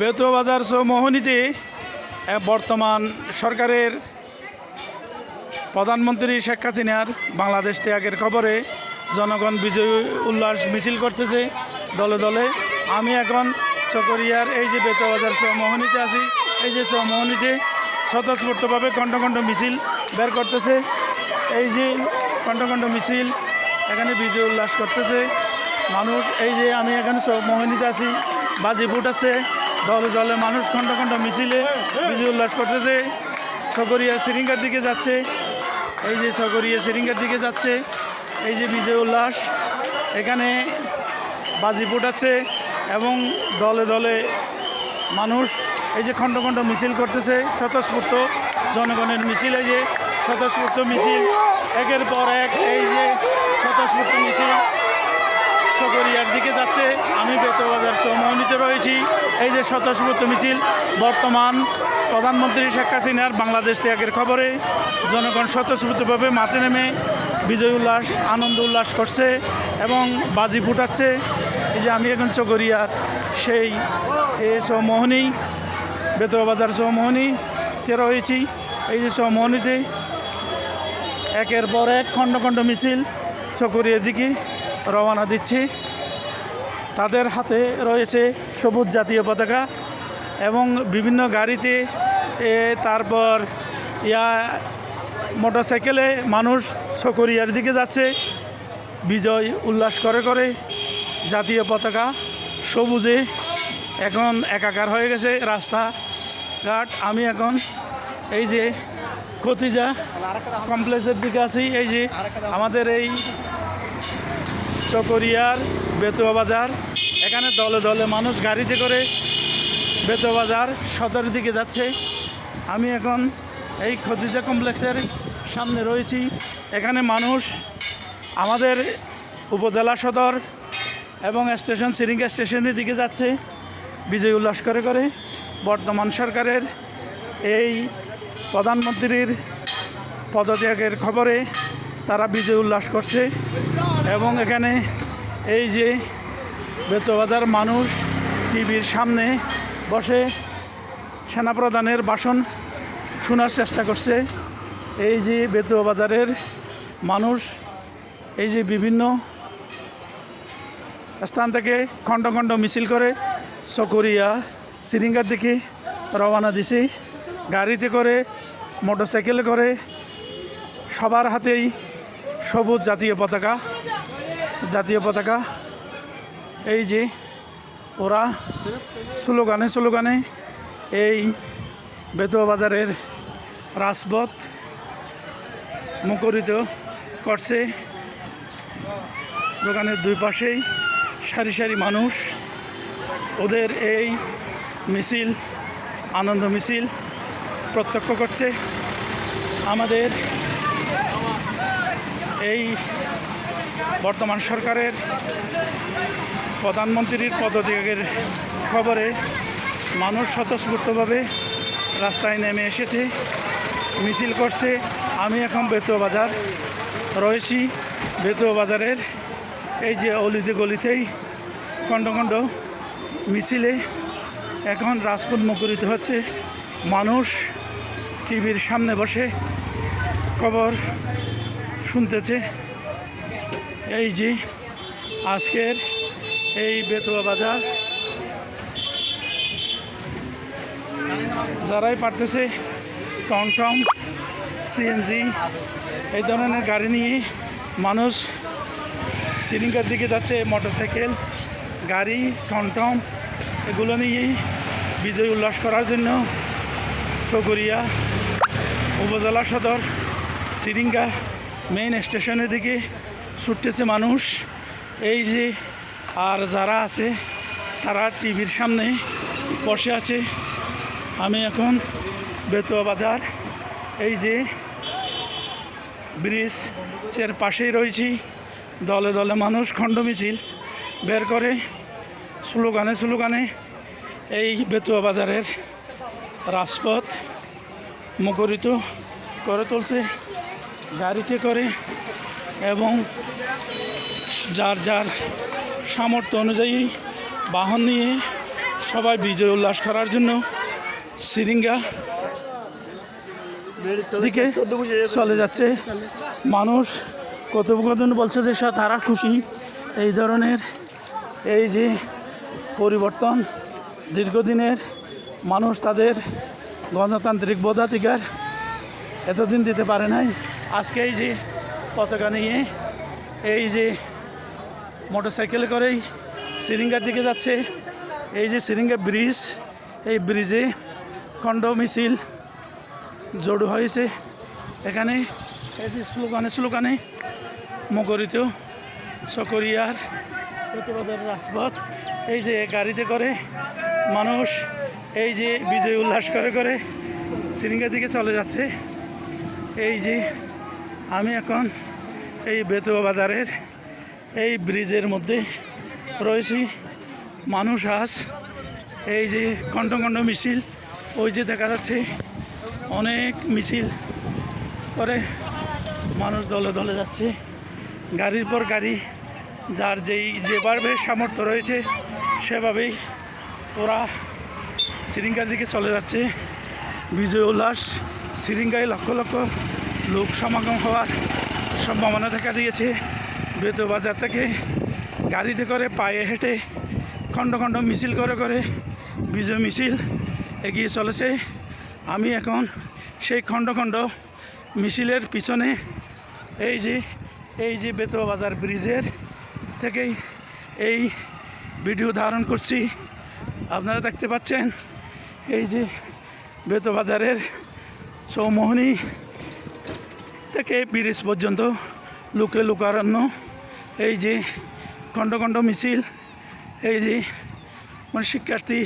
বেতুয়াবাজার মোহনীতে বর্তমান সরকারের প্রধানমন্ত্রী শেখ হাসিনার বাংলাদেশ ত্যাগের খবরে জনগণ বিজয় উল্লাস মিছিল করতেছে দলে দলে। আমি এখন চকরিয়ার এই যে বেতুয়াবাজার মোহনীতে আছি, এই যে মোহনীতে স্বতঃস্ফূর্তভাবে কণ্ঠ কণ্ঠ মিছিল বের করতেছে। এই যে কণ্ঠ কণ্ঠ মিছিল, এখানে বিজয় উল্লাস করতেছে। মানুষ, এই যে আমি এখানে মোহিনীতে আছি, বাজি ফুট আছে দলে দলে মানুষ খণ্ড খণ্ড মিছিলে বিজয় উল্লাস করতেছে। সকরিয়া সিরিঙ্গার দিকে যাচ্ছে। এই যে সকরিয়া সিরিঙ্গার দিকে যাচ্ছে। এই যে বিজয় উল্লাস এখানে বাজি ফুটাচ্ছে এবং দলে দলে মানুষ এই যে খণ্ড খণ্ড মিছিল করতেছে। স্বতঃস্ফূর্ত জনগণের মিছিল এই যে স্বতঃস্ফূর্ত মিছিল। একের পর এক এই যে স্বতঃস্ফূর্ত মিছিল। সকরিয়ার দিকে যাচ্ছে, আমি বেতবাজার চৌমহনীতে রয়েছি। এই যে স্বতঃস্ফূর্ত মিছিল, বর্তমান প্রধানমন্ত্রী শেখ হাসিনার বাংলাদেশ ত্যাগের খবরে জনগণ স্বতঃস্ফূর্তভাবে মাঠে নেমে বিজয় উল্লাস, আনন্দ উল্লাস করছে এবং বাজি ফুটাচ্ছে। এই যে আমি এখন চকরিয়ার সেই এ চৌমোহনী বেতবাজার চৌমোহনীতে রয়েছি। এই যে চৌমোহনীতে একের পর এক খণ্ড খণ্ড মিছিল চকরিয়ার দিকে রওনা দিচ্ছি। তাদের হাতে রয়েছে সবুজ জাতীয় পতাকা এবং বিভিন্ন গাড়িতে তারপর, ইয়া, মোটরসাইকেলে মানুষ চকরিয়ার দিকে যাচ্ছে। বিজয় উল্লাস করে করে জাতীয় পতাকা সবুজে এখন একাকার হয়ে গেছে রাস্তা ঘাট আমি এখন এই যে খতিজা কমপ্লেক্সের দিকে আছি। এই যে আমাদের এই চকরিয়ার বেতুয়া বাজার। এখানে দলে দলে মানুষ গাড়িতে করে বেতুয়া বাজার সদরের দিকে যাচ্ছে। আমি এখন এই খদিজা কমপ্লেক্সের সামনে রয়েছি। এখানে মানুষ আমাদের উপজেলা সদর এবং স্টেশন, সিরিঙ্গা স্টেশনের দিকে যাচ্ছে। বিজয় উল্লাস করে করে বর্তমান সরকারের এই প্রধানমন্ত্রীর পদত্যাগের খবরে তারা বিজয় উল্লাস করছে। এবং এখানে এই যে বেতবাজার মানুষ টিভির সামনে বসে সেনাপ্রধানের ভাষণ শোনার চেষ্টা করছে। এই যে বেতুয়া বাজারের মানুষ, এই যে বিভিন্ন স্থান থেকে খণ্ড খণ্ড মিছিল করে সকরিয়া সিরিঙ্গার দিকে রওনা দিছে। গাড়িতে করে, মোটরসাইকেলে করে সবার হাতেই সবুজ জাতীয় পতাকা জাতীয় পতাকা। এই যে ওরা স্লোগানে স্লোগানে এই বেতুয়া বাজারের রাজপথ মুখরিত করছে। দোকানের দুই পাশেই সারি সারি মানুষ। ওদের এই মিছিল, আনন্দ মিছিল প্রত্যক্ষ করছে। আমাদের এই বর্তমান সরকারের প্রধানমন্ত্রীর পদত্যাগের খবরে মানুষ স্বতঃস্ফূর্তভাবে রাস্তায় নেমে এসেছে, মিছিল করছে। আমি এখন বেতুয়া বাজার রয়েছি। বেতুয়া বাজারের এই যে অলিতে গলিতেই খণ্ড খণ্ড মিছিলে এখন রাজপথ মুখরিত হচ্ছে। মানুষ টিভির সামনে বসে খবর শুনতেছে। এই যে, আজকের এই বেতুয়া বাজার। যারাই পারতেছে টমটম সিএনজি এই ধরনের গাড়ি নিয়ে মানুষ সিরিঙ্গার দিকে যাচ্ছে, মোটরসাইকেল, গাড়ি টমটম এগুলো নিয়েই বিজয় উল্লাস করার জন্য চকরিয়া উপজেলা সদর সিরিঙ্গা মেইন স্টেশনের দিকে ছুটতেছে মানুষ। এই যে আর যারা আছে, তারা টিভির সামনে বসে আছে। আমি এখন বেতুয়া বাজার, এই যে ব্রিজের পাশেই রয়েছি। দলে দলে মানুষ খণ্ড মিছিল বের করে, স্লোগানে স্লোগানে এই বেতুয়া বাজারের রাজপথ মুখরিত করে তুলছে। গাড়িতে করে এবং যার যার সামর্থ্য অনুযায়ী বাহন নিয়ে সবাই বিজয় উল্লাস করার জন্য সিরিঙ্গা দিকে চলে যাচ্ছে। মানুষ কথোপকথন বলছে যে তারা খুশি। এই ধরনের এই যে পরিবর্তন দীর্ঘদিনের মানুষ তাদের গণতান্ত্রিক বোধাধিকার এতদিন দিতে পারে নাই। আজকে এই যে পতাকা নিয়ে এই যে মোটরসাইকেলে করেই সিরিঙ্গার দিকে যাচ্ছে। এই যে সিরিঙ্গা ব্রিজ, এই ব্রিজে খণ্ড মিছিল জড়ো হয়েছে। এখানে এই যে স্লোগানে স্লোগানে মুখরিত সকরিয়ার প্রতিবাদের রাজপথ। এই যে গাড়িতে করে মানুষ, এই যে বিজয় উল্লাস করে করে সিরিঙ্গার দিকে চলে যাচ্ছে। এই যে আমি এখন এই বেতুয়া বাজারের এই ব্রিজের মধ্যে রয়েছি। মানুষ আস এই যে খণ্ড খণ্ড মিছিল, ওই যে দেখা যাচ্ছে অনেক মিছিল করে মানুষ দলে দলে যাচ্ছে। গাড়ির পর গাড়ি, যার যেই যেভাবে সামর্থ্য রয়েছে, সেভাবেই ওরা সিরিঙ্গার দিকে চলে যাচ্ছে। বিজয় উল্লাস, সিরিঙ্গায় লক্ষ লক্ষ লোক সমাগম হওয়ার সম্ভাবনা দেখা দিয়েছে। বেতো বাজার থেকে গাড়িতে করে পায়ে হেঁটে খণ্ড খণ্ড মিছিল করে করে বিজয় মিছিল এগিয়ে চলেছে। আমি এখন সেই খণ্ড খণ্ড মিছিলের পিছনে এই যে এই যে বেতুয়া বাজার ব্রিজের থেকেই এই ভিডিও ধারণ করছি। আপনারা দেখতে পাচ্ছেন এই যে বেতো বাজারের চৌমোহনী থেকে ব্রিজ পর্যন্ত লুকে লুকারণ্য এই যে খণ্ড খণ্ড মিছিল, এই যে মানে শিক্ষার্থী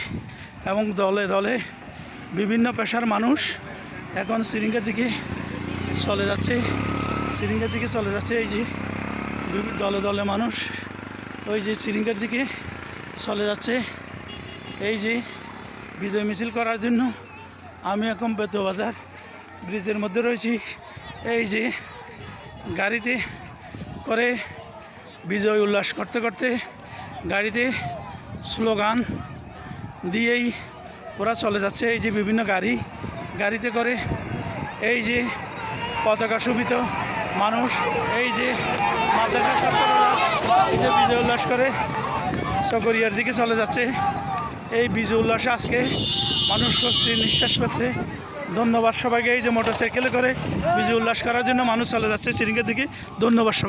এবং দলে দলে বিভিন্ন পেশার মানুষ এখন সিরিঙ্গার দিকে চলে যাচ্ছে। সিরিঙ্গার দিকে চলে যাচ্ছে এই যে দলে দলে মানুষ ওই যে সিরিঙ্গার দিকে চলে যাচ্ছে। এই যে বিজয় মিছিল করার জন্য আমি এখন বেতো বাজার ব্রিজের মধ্যে রয়েছি। এই যে গাড়িতে করে বিজয় উল্লাস করতে করতে গাড়িতে স্লোগান দিয়েই ওরা চলে যাচ্ছে। এই যে বিভিন্ন গাড়ি, গাড়িতে করে এই যে পতাকা শোভিত মানুষ, এই যে মাদ্রাসা এই যে বিজয় উল্লাস করে সকরিয়ার দিকে চলে যাচ্ছে। এই বিজয় উল্লাসে আজকে মানুষ স্বস্তির নিঃশ্বাস পাচ্ছে ধন্যবাদ সবাইকে এই যে মোটরসাইকেলে করে, বিজয় উল্লাস করার জন্য মানুষ চলে যাচ্ছে সিরিঙ্গের দিকে। ধন্যবাদ